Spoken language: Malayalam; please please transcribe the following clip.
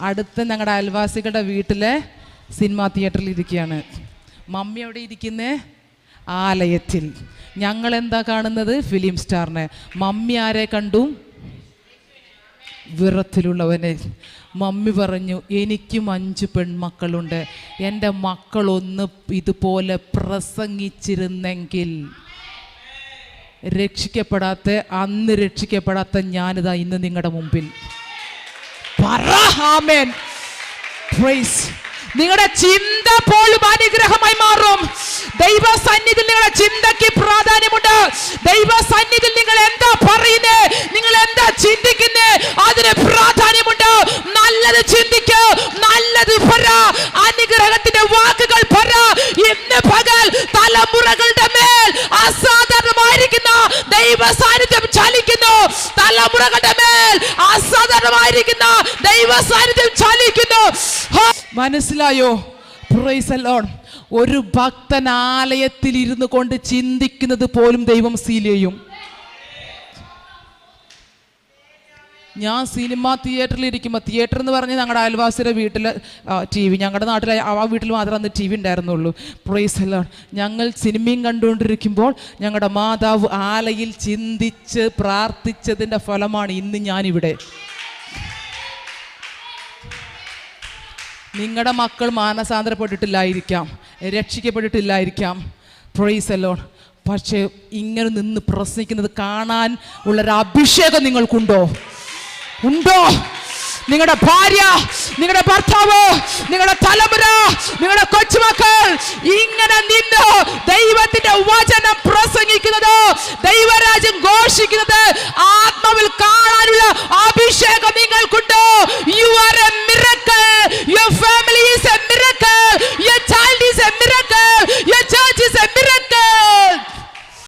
അടുത്ത ഞങ്ങളുടെ അയൽവാസികളുടെ വീട്ടിലെ സിനിമാ തിയേറ്ററിൽ ഇരിക്കുകയാണ്. മമ്മി എവിടെ ഇരിക്കുന്നേ? ആലയത്തിൽ. ഞങ്ങൾ എന്താ കാണുന്നത്? ഫിലിം സ്റ്റാറിനെ. മമ്മി ആരെ കണ്ടു? വിറത്തിലുള്ളവനെ. മമ്മി പറഞ്ഞു എനിക്കും അഞ്ച് പെൺമക്കളുണ്ട്. എന്റെ മക്കളൊന്ന് ഇതുപോലെ പ്രസംഗിച്ചിരുന്നെങ്കിൽ രക്ഷിക്കപ്പെടാത്ത അന്ന് രക്ഷിക്കപ്പെടാത്ത ഞാനിതാ ഇന്ന് നിങ്ങളുടെ മുമ്പിൽ. നിങ്ങളുടെ ചിന്ത പോലും അനുഗ്രഹമായി മാറും. ദൈവ സന്നിധിയിൽ നിങ്ങളുടെ ചിന്തയ്ക്ക് പ്രാധാന്യമുണ്ട്. ദൈവ സന്നിധിയിൽ നിങ്ങൾ എന്താ പറയുന്നേ നിങ്ങൾ എന്താ ചിന്തിക്കുന്നേ അതിന് പ്രാധാന്യമുണ്ട് നല്ലത് ചിന്തിക്കൂ നല്ലത് പറ അനുഗ്രഹത്തിന്റെ വാക്കുകൾ പറ ഇന്ന് പകൽ തലമുറകളുടെ മേൽ അസാധാരണമായിരിക്കുന്ന ദൈവ സാന്നിധ്യം ചലിക്കുന്നു തലമുറകളുടെ മേൽ. അസാധാരണമായിരിക്കുന്ന ദൈവ സാന്നിധ്യം ചലിക്കുന്നു മനസ്സിലായോ. ഒരു ഭക്തൻ ആലയത്തിൽ ഇരുന്നു കൊണ്ട് ചിന്തിക്കുന്നത് പോലും ദൈവം സീൽ ഞാൻ സിനിമ തിയേറ്ററിൽ ഇരിക്കുമ്പോൾ തിയേറ്റർ എന്ന് പറഞ്ഞാൽ ഞങ്ങളുടെ അയൽവാസിയുടെ വീട്ടിൽ ടി വി ഞങ്ങളുടെ നാട്ടിൽ ആ വീട്ടിൽ മാത്രം അന്ന് ടി വി ഉണ്ടായിരുന്നുള്ളൂ. പ്രൈസ് എല്ലാം ഞങ്ങൾ സിനിമയും കണ്ടുകൊണ്ടിരിക്കുമ്പോൾ ഞങ്ങളുടെ മാതാവ് ആലയിൽ ചിന്തിച്ച് പ്രാർത്ഥിച്ചതിന്റെ ഫലമാണ് ഇന്ന് ഞാനിവിടെ. നിങ്ങളുടെ മക്കൾ മാനസാന്തരപ്പെട്ടിട്ടില്ലായിരിക്കാം രക്ഷിക്കപ്പെട്ടിട്ടില്ലായിരിക്കാം. പ്രൈസ് അലോൺ പക്ഷേ ഇങ്ങനെ നിന്ന് പ്രസംഗിക്കുന്നത് കാണാൻ ഉള്ളൊരു അഭിഷേകം നിങ്ങൾക്കുണ്ടോ? ഉണ്ടോ? നിങ്ങളുടെ ഭാര്യ നിങ്ങളുടെ ഭർത്താവ് നിങ്ങളുടെ തലമുറ നിങ്ങളുടെ കൊച്ചുമക്കൾ ഇങ്ങനെ നിന്ന് ദൈവത്തിന്റെ വചനം പ്രസംഗിക്കുന്നത് ദൈവരാജ്യം ഘോഷിക്കുന്നത് ആത്മാവിൽ